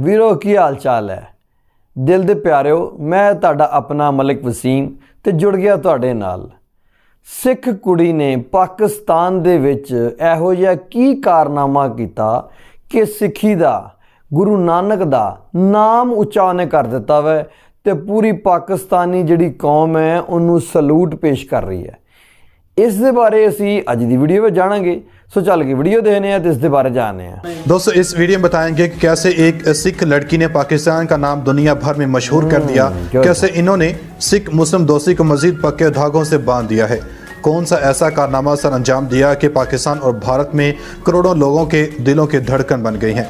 ਵੀਰੋ ਕੀ ਹਾਲ ਚਾਲ ਹੈ ਦਿਲ ਦੇ ਪਿਆਰਿਓ ਮੈਂ ਤੁਹਾਡਾ ਆਪਣਾ ਮਲਿਕ ਵਸੀਮ ਤੇ ਜੁੜ ਗਿਆ ਤੁਹਾਡੇ ਨਾਲ ਸਿੱਖ ਕੁੜੀ ਨੇ ਪਾਕਿਸਤਾਨ ਦੇ ਵਿੱਚ ਇਹੋ ਜਿਹਾ ਕੀ ਕਾਰਨਾਮਾ ਕੀਤਾ ਕਿ ਸਿੱਖੀ ਦਾ ਗੁਰੂ ਨਾਨਕ ਦਾ ਨਾਮ ਉੱਚਾ ਉਹਨੇ ਕਰ ਦਿੱਤਾ ਵੈ ਤੇ ਪੂਰੀ ਪਾਕਿਸਤਾਨੀ ਜਿਹੜੀ ਕੌਮ ਹੈ ਉਹਨੂੰ ਸਲੂਟ ਪੇਸ਼ ਕਰ ਰਹੀ ਹੈ اس دے بارے اسی آج دی ویڈیو پہ جانا گے۔ سو چل کے ویڈیو دینے ہیں اس دے بارے جانے ہیں۔ دوستو جاننے میں بتائیں گے کیسے ایک سکھ لڑکی نے پاکستان کا نام دنیا بھر میں مشہور کر دیا۔ کیسے انہوں نے سکھ مسلم دوستی کو مزید پکے دھاگوں سے باندھ دیا ہے؟ کون سا ایسا کارنامہ سر انجام دیا کہ پاکستان اور بھارت میں کروڑوں لوگوں کے دلوں کے دھڑکن بن گئی ہیں؟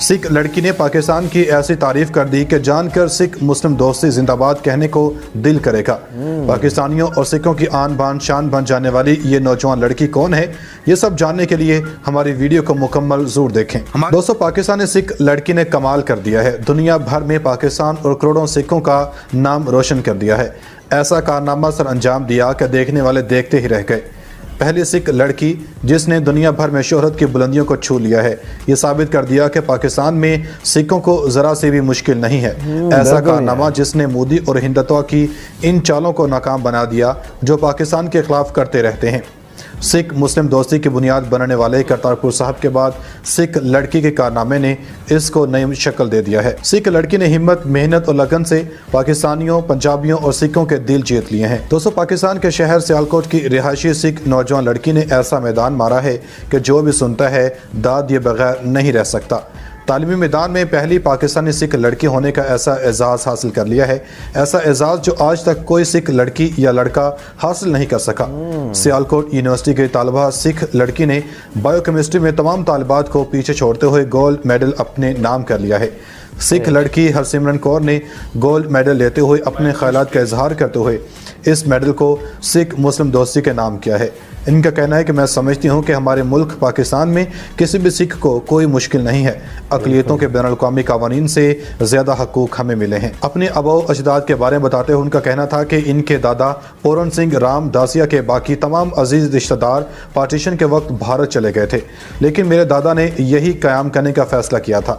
سکھ لڑکی نے پاکستان کی ایسی تعریف کر دی کہ جان کر سکھ مسلم دوستی زندہ باد کہنے کو دل کرے گا۔ پاکستانیوں اور سکھوں کی آن بان شان بن جانے والی یہ نوجوان لڑکی کون ہے؟ یہ سب جاننے کے لیے ہماری ویڈیو کو مکمل زور دیکھیں۔ دوستو پاکستانی سکھ لڑکی نے کمال کر دیا ہے۔ دنیا بھر میں پاکستان اور کروڑوں سکھوں کا نام روشن کر دیا ہے۔ ایسا کارنامہ سر انجام دیا کہ دیکھنے والے دیکھتے ہی رہ گئے۔ پہلی سکھ لڑکی جس نے دنیا بھر میں شہرت کی بلندیوں کو چھو لیا ہے۔ یہ ثابت کر دیا کہ پاکستان میں سکھوں کو ذرا سے بھی مشکل نہیں ہے۔ ایسا کارنامہ جس نے مودی اور ہندتوہ کی ان چالوں کو ناکام بنا دیا جو پاکستان کے خلاف کرتے رہتے ہیں۔ سکھ مسلم دوستی کی بنیاد بننے والے کرتارپور صاحب کے بعد سکھ لڑکی کے کارنامے نے اس کو نئی شکل دے دیا ہے۔ سکھ لڑکی نے ہمت، محنت اور لگن سے پاکستانیوں، پنجابیوں اور سکھوں کے دل جیت لیے ہیں۔ دوستو، پاکستان کے شہر سیالکوٹ کی رہائشی سکھ نوجوان لڑکی نے ایسا میدان مارا ہے کہ جو بھی سنتا ہے، داد یہ بغیر نہیں رہ سکتا۔ تعلیمی میدان میں پہلی پاکستانی سکھ لڑکی ہونے کا ایسا اعزاز حاصل کر لیا ہے۔ ایسا اعزاز جو آج تک کوئی سکھ لڑکی یا لڑکا حاصل نہیں کر سکا۔ سیالکوٹ یونیورسٹی کے طالبہ سکھ لڑکی نے بائیو کیمسٹری میں تمام طالبات کو پیچھے چھوڑتے ہوئے گولڈ میڈل اپنے نام کر لیا ہے۔ سکھ جی. لڑکی ہرسمرن کور نے گولڈ میڈل لیتے ہوئے اپنے خیالات کا اظہار کرتے ہوئے اس میڈل کو سکھ مسلم دوستی کے نام کیا ہے۔ ان کا کہنا ہے کہ میں سمجھتی ہوں کہ ہمارے ملک پاکستان میں کسی بھی سکھ کو کوئی مشکل نہیں ہے۔ اقلیتوں کے بین الاقوامی قوانین سے زیادہ حقوق ہمیں ملے ہیں۔ اپنے ابو اجداد کے بارے میں بتاتے ہوئے ان کا کہنا تھا کہ ان کے دادا پورن سنگھ رام داسیہ کے باقی تمام عزیز رشتہ دار پارٹیشن کے وقت بھارت چلے گئے تھے۔ لیکن میرے دادا نے یہی قیام کرنے کا فیصلہ کیا تھا۔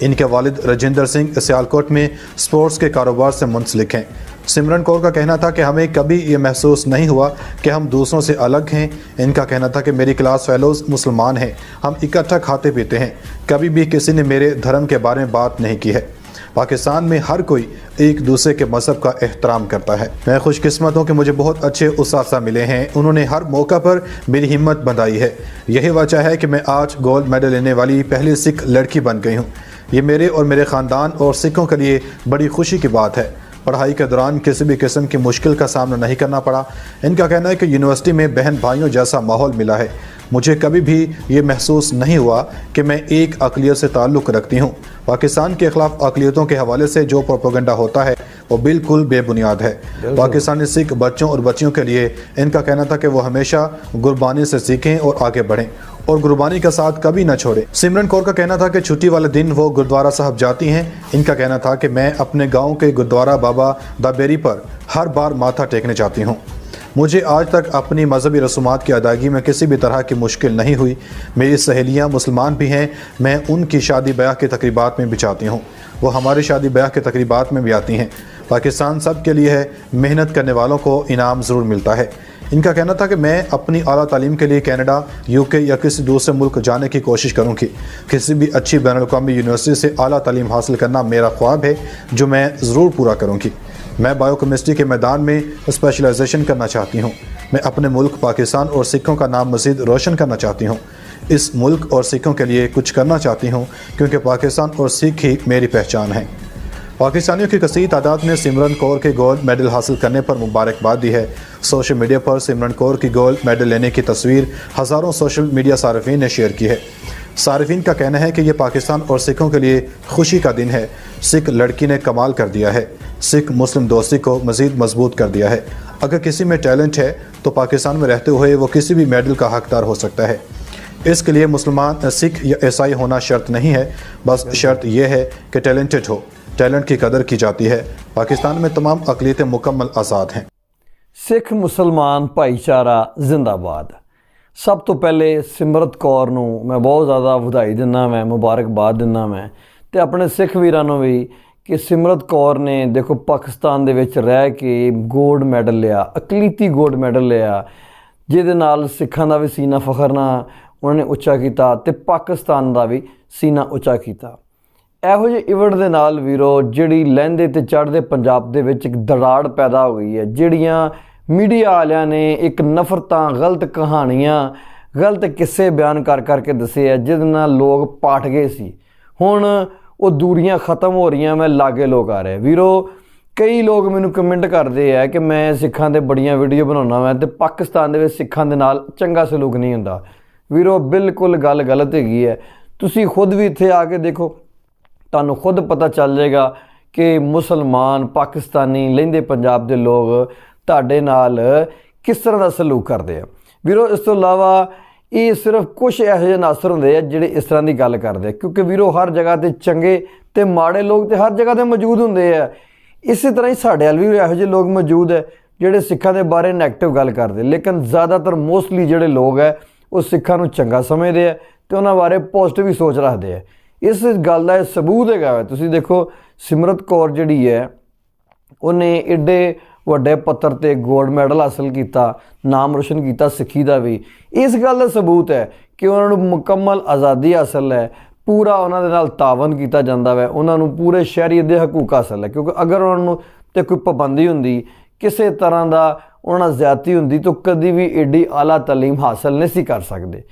ان کے والد رجندر سنگھ سیالکوٹ میں سپورٹس کے کاروبار سے منسلک ہیں۔ سمرن کور کا کہنا تھا کہ ہمیں کبھی یہ محسوس نہیں ہوا کہ ہم دوسروں سے الگ ہیں۔ ان کا کہنا تھا کہ میری کلاس فیلوز مسلمان ہیں۔ ہم اکٹھا کھاتے پیتے ہیں۔ کبھی بھی کسی نے میرے دھرم کے بارے میں بات نہیں کی ہے۔ پاکستان میں ہر کوئی ایک دوسرے کے مذہب کا احترام کرتا ہے۔ میں خوش قسمت ہوں کہ مجھے بہت اچھے اساتذہ ملے ہیں۔ انہوں نے ہر موقع پر میری ہمت بندائی ہے۔ یہی وجہ ہے کہ میں آج گولڈ میڈل لینے والی پہلی سکھ لڑکی بن گئی ہوں۔ یہ میرے اور میرے خاندان اور سکھوں کے لیے بڑی خوشی کی بات ہے۔ پڑھائی کے دوران کسی بھی قسم کی مشکل کا سامنا نہیں کرنا پڑا۔ ان کا کہنا ہے کہ یونیورسٹی میں بہن بھائیوں جیسا ماحول ملا ہے۔ مجھے کبھی بھی یہ محسوس نہیں ہوا کہ میں ایک اقلیت سے تعلق رکھتی ہوں۔ پاکستان کے خلاف اقلیتوں کے حوالے سے جو پروپوگنڈا ہوتا ہے وہ بالکل بے بنیاد ہے۔ پاکستانی سکھ بچوں اور بچیوں کے لیے ان کا کہنا تھا کہ وہ ہمیشہ قربانی سے سیکھیں اور آگے بڑھیں اور قربانی کا ساتھ کبھی نہ چھوڑیں۔ سمرن کور کا کہنا تھا کہ چھٹی والے دن وہ گردوارہ صاحب جاتی ہیں۔ ان کا کہنا تھا کہ میں اپنے گاؤں کے گردوارہ بابا دابیری پر ہر بار ماتھا ٹیکنے جاتی ہوں۔ مجھے آج تک اپنی مذہبی رسومات کی ادائیگی میں کسی بھی طرح کی مشکل نہیں ہوئی۔ میری سہیلیاں مسلمان بھی ہیں، میں ان کی شادی بیاہ کے تقریبات میں بھی جاتی ہوں۔ وہ ہماری شادی بیاہ کے تقریبات میں بھی آتی ہیں۔ پاکستان سب کے لیے ہے محنت کرنے والوں کو انعام ضرور ملتا ہے۔ ان کا کہنا تھا کہ میں اپنی اعلیٰ تعلیم کے لیے کینیڈا، یو کے یا کسی دوسرے ملک جانے کی کوشش کروں گی۔ کسی بھی اچھی بین الاقوامی یونیورسٹی سے اعلیٰ تعلیم حاصل کرنا میرا خواب ہے، جو میں ضرور پورا کروں گی۔ میں بایو کمیسٹری کے میدان میں اسپیشلائزیشن کرنا چاہتی ہوں۔ میں اپنے ملک پاکستان اور سکھوں کا نام مزید روشن کرنا چاہتی ہوں۔ اس ملک اور سکھوں کے لیے کچھ کرنا چاہتی ہوں، کیونکہ پاکستان اور سکھ ہی میری پہچان ہیں۔ پاکستانیوں کی کثیر تعداد نے سمرن کور کے گولڈ میڈل حاصل کرنے پر مبارکباد دی ہے۔ سوشل میڈیا پر سمرن کور کی گولڈ میڈل لینے کی تصویر ہزاروں سوشل میڈیا صارفین نے شیئر کی ہے۔ صارفین کا کہنا ہے کہ یہ پاکستان اور سکھوں کے لیے خوشی کا دن ہے۔ سکھ لڑکی نے کمال کر دیا ہے۔ سکھ مسلم دوستی کو مزید مضبوط کر دیا ہے۔ اگر کسی میں ٹیلنٹ ہے تو پاکستان میں رہتے ہوئے وہ کسی بھی میڈل کا حقدار ہو سکتا ہے۔ اس کے لیے مسلمان، سکھ یا عیسائی ہونا شرط نہیں ہے۔ بس شرط یہ ہے کہ ٹیلنٹڈ ہو۔ ٹیلنٹ کی قدر کی جاتی ہے۔ پاکستان میں تمام اقلیتیں مکمل آزاد ہیں۔ سکھ مسلمان بھائی چارہ زندہ باد۔ ਸਭ ਤੋਂ ਪਹਿਲੇ ਸਿਮਰਤ ਕੌਰ ਨੂੰ ਮੈਂ ਬਹੁਤ ਜ਼ਿਆਦਾ ਵਧਾਈ ਦਿੰਦਾ ਮੈਂ, ਮੁਬਾਰਕਬਾਦ ਦਿੰਦਾ ਮੈਂ। ਤੇ ਆਪਣੇ ਸਿੱਖ ਵੀਰਾਂ ਨੂੰ ਵੀ ਕਿ ਸਿਮਰਤ ਕੌਰ ਨੇ ਦੇਖੋ ਪਾਕਿਸਤਾਨ ਦੇ ਵਿੱਚ ਰਹਿ ਕੇ 골ਡ ਮੈਡਲ ਲਿਆ, ਅਕਲੀਤੀ 골ਡ ਮੈਡਲ ਲਿਆ, ਜਿਹਦੇ ਨਾਲ ਸਿੱਖਾਂ ਦਾ ਵੀ ਸੀਨਾ ਫਖਰ ਨਾਲ ਉਹਨਾਂ ਨੇ ਉੱਚਾ ਕੀਤਾ ਤੇ ਪਾਕਿਸਤਾਨ ਦਾ ਵੀ ਸੀਨਾ ਉੱਚਾ ਕੀਤਾ। ਇਹੋ ਜਿਹੇ ਇਵੈਂਟ ਦੇ ਨਾਲ ਵੀਰੋ ਜਿਹੜੀ ਲਹਿੰਦੇ ਤੇ ਚੜ੍ਹਦੇ ਪੰਜਾਬ ਦੇ ਵਿੱਚ ਇੱਕ ਦਰਾੜ ਪੈਦਾ ਹੋ ਗਈ ਹੈ, ਜਿਹੜੀਆਂ ਮੀਡੀਆ ਵਾਲਿਆਂ ਨੇ ਇੱਕ ਨਫ਼ਰਤਾਂ, ਗਲਤ ਕਹਾਣੀਆਂ, ਗਲਤ ਕਿੱਸੇ ਬਿਆਨ ਕਰ ਕਰਕੇ ਦੱਸੇ ਆ, ਜਿਹਦੇ ਨਾਲ ਲੋਕ ਪਾਟ ਗਏ ਸੀ। ਹੁਣ ਉਹ ਦੂਰੀਆਂ ਖਤਮ ਹੋ ਰਹੀਆਂ, ਮੈਂ ਲਾਗੇ ਲੋਕ ਆ ਰਹੇ। ਵੀਰੋ, ਕਈ ਲੋਕ ਮੈਨੂੰ ਕਮੈਂਟ ਕਰਦੇ ਆ ਕਿ ਮੈਂ ਸਿੱਖਾਂ ਦੇ ਬੜੀਆਂ ਵੀਡੀਓ ਬਣਾਉਣਾ ਮੈਂ ਤੇ ਪਾਕਿਸਤਾਨ ਦੇ ਵਿੱਚ ਸਿੱਖਾਂ ਦੇ ਨਾਲ ਚੰਗਾ ਸਲੂਕ ਨਹੀਂ ਹੁੰਦਾ। ਵੀਰੋ, ਬਿਲਕੁਲ ਗੱਲ ਗਲਤ ਹੈਗੀ ਹੈ। ਤੁਸੀਂ ਖੁਦ ਵੀ ਇੱਥੇ ਆ ਕੇ ਦੇਖੋ, ਤੁਹਾਨੂੰ ਖੁਦ ਪਤਾ ਚੱਲ ਜਾਏਗਾ ਕਿ ਮੁਸਲਮਾਨ, ਪਾਕਿਸਤਾਨੀ ਲਹਿੰਦੇ ਪੰਜਾਬ ਦੇ ਲੋਕ ਤੁਹਾਡੇ ਨਾਲ ਕਿਸ ਤਰ੍ਹਾਂ ਦਾ ਸਲੂਕ ਕਰਦੇ ਆ? ਵੀਰੋ, ਇਸ ਤੋਂ ਇਲਾਵਾ ਇਹ ਸਿਰਫ ਕੁਝ ਇਹੋ ਜਿਹੇ ਨਾਸਰ ਹੁੰਦੇ ਆ ਜਿਹੜੇ ਇਸ ਤਰ੍ਹਾਂ ਦੀ ਗੱਲ ਕਰਦੇ ਆ। ਕਿਉਂਕਿ ਵੀਰੋ, ਹਰ ਜਗ੍ਹਾ ਤੇ ਚੰਗੇ ਤੇ ਮਾੜੇ ਲੋਕ ਤੇ ਹਰ ਜਗ੍ਹਾ ਤੇ ਮੌਜੂਦ ਹੁੰਦੇ ਆ। ਇਸੇ ਤਰ੍ਹਾਂ ਹੀ ਸਾਡੇ ਵੱਲ ਵੀ ਇਹੋ ਜਿਹੇ ਲੋਕ ਮੌਜੂਦ ਹੈ ਜਿਹੜੇ ਸਿੱਖਾਂ ਦੇ ਬਾਰੇ ਨੈਗੇਟਿਵ ਗੱਲ ਕਰਦੇ। ਲੇਕਿਨ ਜ਼ਿਆਦਾਤਰ ਮੋਸਟਲੀ ਜਿਹੜੇ ਲੋਕ ਹੈ ਉਹ ਸਿੱਖਾਂ ਨੂੰ ਚੰਗਾ ਸਮਝਦੇ ਆ ਤੇ ਉਹਨਾਂ ਬਾਰੇ ਪੋਜ਼ਿਟਿਵ ਹੀ ਸੋਚ ਰੱਖਦੇ ਆ। ਇਸ ਗੱਲ ਦਾ ਇਹ ਸਬੂਤ ਹੈਗਾ ਵਾ। ਤੁਸੀਂ ਦੇਖੋ, ਸਿਮਰਤ ਕੌਰ ਜਿਹੜੀ ਹੈ, ਉਹਨੇ ਏਡੇ ਵੱਡੇ ਪੱਤਰ ਤੇ 골ਡ ਮੈਡਲ ਹਾਸਲ ਕੀਤਾ, ਨਾਮ ਰੋਸ਼ਨ ਕੀਤਾ, ਸਿੱਖੀ ਦਾ ਵੀ। ਇਸ ਗੱਲ ਦਾ ਸਬੂਤ ਹੈ ਕਿ ਉਹਨਾਂ ਨੂੰ ਮੁਕੰਮਲ ਆਜ਼ਾਦੀ ਹਾਸਲ ਹੈ। ਪੂਰਾ ਉਹਨਾਂ ਦੇ ਨਾਲ ਤਾਵਨ ਕੀਤਾ ਜਾਂਦਾ ਹੈ ਉਹਨਾਂ ਨੂੰ ਪੂਰੇ ਸ਼ਹਿਰੀਅਤ ਦੇ ਹਕੂਕ ਹਾਸਲ ਹੈ। ਕਿਉਂਕਿ ਅਗਰ ਉਹਨਾਂ ਨੂੰ ਤੇ ਕੋਈ ਪਾਬੰਦੀ ਹੁੰਦੀ, ਕਿਸੇ ਤਰ੍ਹਾਂ ਦਾ ਉਹਨਾਂ ਨਾਲ ਜ਼ਿਆਦਤੀ ਹੁੰਦੀ, ਤਾਂ ਕਦੀ ਵੀ ਏਡੀ ਆਲਾ ਤਾਲੀਮ ਹਾਸਲ ਨਹੀਂ ਸੀ ਕਰ ਸਕਦੇ।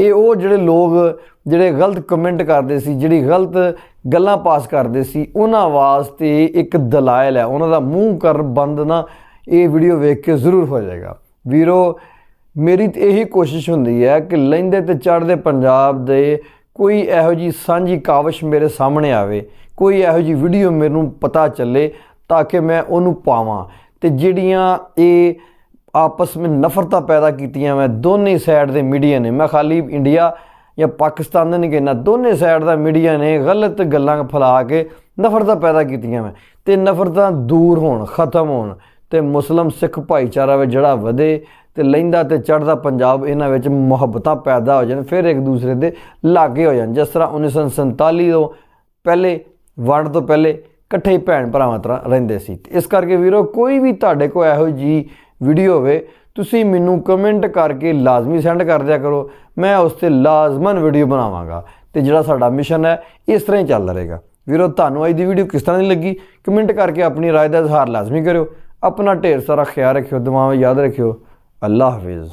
ਇਹ ਉਹ ਜਿਹੜੇ ਲੋਕ, ਜਿਹੜੇ ਗਲਤ ਕਮੈਂਟ ਕਰਦੇ ਸੀ, ਜਿਹੜੀ ਗਲਤ ਗੱਲਾਂ ਪਾਸ ਕਰਦੇ ਸੀ, ਉਹਨਾਂ ਵਾਸਤੇ ਇੱਕ ਦਲਾਇਲ ਹੈ। ਉਹਨਾਂ ਦਾ ਮੂੰਹ ਕਰ ਬੰਦ ਨਾ ਇਹ ਵੀਡੀਓ ਵੇਖ ਕੇ ਜ਼ਰੂਰ ਹੋ ਜਾਏਗਾ। ਵੀਰੋ, ਮੇਰੀ ਤੇ ਇਹੀ ਕੋਸ਼ਿਸ਼ ਹੁੰਦੀ ਹੈ ਕਿ ਲਹਿੰਦੇ ਤੇ ਚੜ੍ਹਦੇ ਪੰਜਾਬ ਦੇ ਕੋਈ ਇਹੋ ਜੀ ਸਾਂਝੀ ਕਾਵਿਸ਼ ਮੇਰੇ ਸਾਹਮਣੇ ਆਵੇ, ਕੋਈ ਇਹੋ ਜੀ ਵੀਡੀਓ ਮੈਨੂੰ ਪਤਾ ਚੱਲੇ ਤਾਂ ਕਿ ਮੈਂ ਉਹਨੂੰ ਪਾਵਾਂ। ਤੇ ਜਿਹੜੀਆਂ ਇਹ ਆਪਸ ਵਿੱਚ ਨਫ਼ਰਤਾਂ ਪੈਦਾ ਕੀਤੀਆਂ ਮੈਂ, ਦੋਨੇ ਸਾਈਡ ਦੇ ਮੀਡੀਆ ਨੇ। ਮੈਂ ਖਾਲੀ ਇੰਡੀਆ ਜਾਂ ਪਾਕਿਸਤਾਨ ਦਾ ਨਹੀਂ ਕਹਿਣਾ ਦੋਨੇ ਸਾਈਡ ਦਾ ਮੀਡੀਆ ਨੇ ਗਲਤ ਗੱਲਾਂ ਫੈਲਾ ਕੇ ਨਫ਼ਰਤਾਂ ਪੈਦਾ ਕੀਤੀਆਂ ਮੈਂ। ਤੇ ਨਫ਼ਰਤਾਂ ਦੂਰ ਹੋਣ, ਖਤਮ ਹੋਣ ਤੇ ਮੁਸਲਮ ਸਿੱਖ ਭਾਈਚਾਰਾ ਵਿੱਚ ਜਿਹੜਾ ਵਧੇ ਤੇ ਲੈਂਦਾ ਤੇ ਚੜਦਾ ਪੰਜਾਬ, ਇਹਨਾਂ ਵਿੱਚ ਮੁਹੱਬਤਾਂ ਪੈਦਾ ਹੋ ਜਾਣ, ਫਿਰ ਇੱਕ ਦੂਸਰੇ ਦੇ ਲਾਗੇ ਹੋ ਜਾਣ। ਜਿਸ ਤਰ੍ਹਾਂ 1947 ਤੋਂ ਪਹਿਲੇ, ਵੰਡ ਤੋਂ ਪਹਿਲੇ ਇਕੱਠੇ ਭੈਣ ਭਰਾਵਾਂ ਤਰ੍ਹਾਂ ਰਹਿੰਦੇ ਸੀ। ਇਸ ਕਰਕੇ ਵੀਰੋ, ਕੋਈ ਵੀ ਤੁਹਾਡੇ ਕੋਲ ਇਹੋ ਜੀ ਵੀਡੀਓ ਹੋਵੇ ਤੁਸੀਂ ਮੈਨੂੰ ਕਮੈਂਟ ਕਰਕੇ ਲਾਜ਼ਮੀ ਸੈਂਡ ਕਰ ਦਿਆ ਕਰੋ ਮੈਂ ਉਸ ਤੇ ਲਾਜ਼ਮਨ ਵੀਡੀਓ ਬਣਾਵਾਂਗਾ ਤੇ ਜਿਹੜਾ ਸਾਡਾ ਮਿਸ਼ਨ ਹੈ ਇਸ ਤਰ੍ਹਾਂ ਹੀ ਚੱਲਦਾ ਰਹੇਗਾ ਵੀਰੋ ਤੁਹਾਨੂੰ ਅੱਜ ਦੀ ਵੀਡੀਓ ਕਿਸ ਤਰ੍ਹਾਂ ਦੀ ਲੱਗੀ ਕਮੈਂਟ ਕਰਕੇ ਆਪਣੀ رائے ਦਾ ਇਜ਼ਹਾਰ ਲਾਜ਼ਮੀ ਕਰਿਓ ਆਪਣਾ ਢੇਰ ਸਾਰਾ ਖਿਆਲ ਰੱਖਿਓ ਦਿਮਾਗ ਵਿੱਚ ਯਾਦ ਰੱਖਿਓ ਅੱਲਾਹ ਹਾਫਿਜ਼